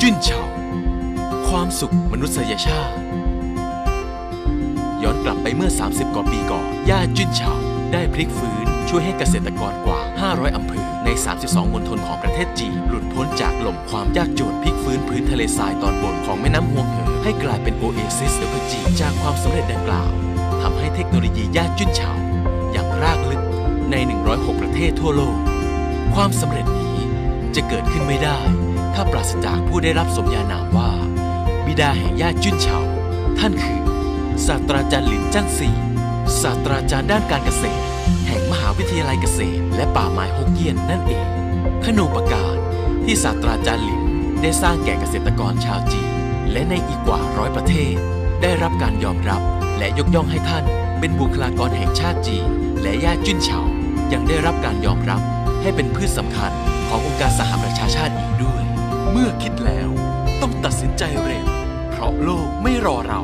จุ้นเฉาความสุขมนุษยชาติ ย้อนกลับไปเมื่อ 30 กว่าปีก่อนย่าจุ้นเฉาได้พลิกฟื้นช่วยให้เกษตรกรกว่า 500 อำเภอ ใน 32 มณฑลของประเทศจีน หลุดพ้นจากหล่มความยากจนพลิกฟื้นพื้นทะเลทรายตอนบนของแม่น้ำฮวงเหอให้กลายเป็นโอเอซิสเอเวอร์จีจากความสำเร็จดังกล่าวทำให้เทคโนโลยีย่าจุ้นเฉาอย่างรากลึกใน 106 ประเทศทั่วโลก ความสำเร็จนี้จะเกิดขึ้นไม่ได้ ถ้าปราศจากผู้ได้รับสมญานามว่า บิดาแห่งย่าจุนเฉาท่านคือ ศาสตราจารย์หลินจ้างซีศาสตราจารย์ด้านการเกษตร แห่งมหาวิทยาลัยเกษตร และป่าไม้ฮกเกี้ยนนั่นเองขนมปการที่ศาสตราจารย์หลินได้สร้างแก่เกษตรกรชาวจีนและในอีกกว่าร้อยประเทศ ได้รับการยอมรับและยกย่องให้ท่าน เป็นบุคลากรแห่งชาติจีนและย่าจุนเฉายังได้รับการยอมรับให้เป็นพืชสำคัญขององค์การสหประชาชาติอีกด้วย เมื่อคิดแล้ว ต้องตัดสินใจเร็ว เพราะโลกไม่รอเรา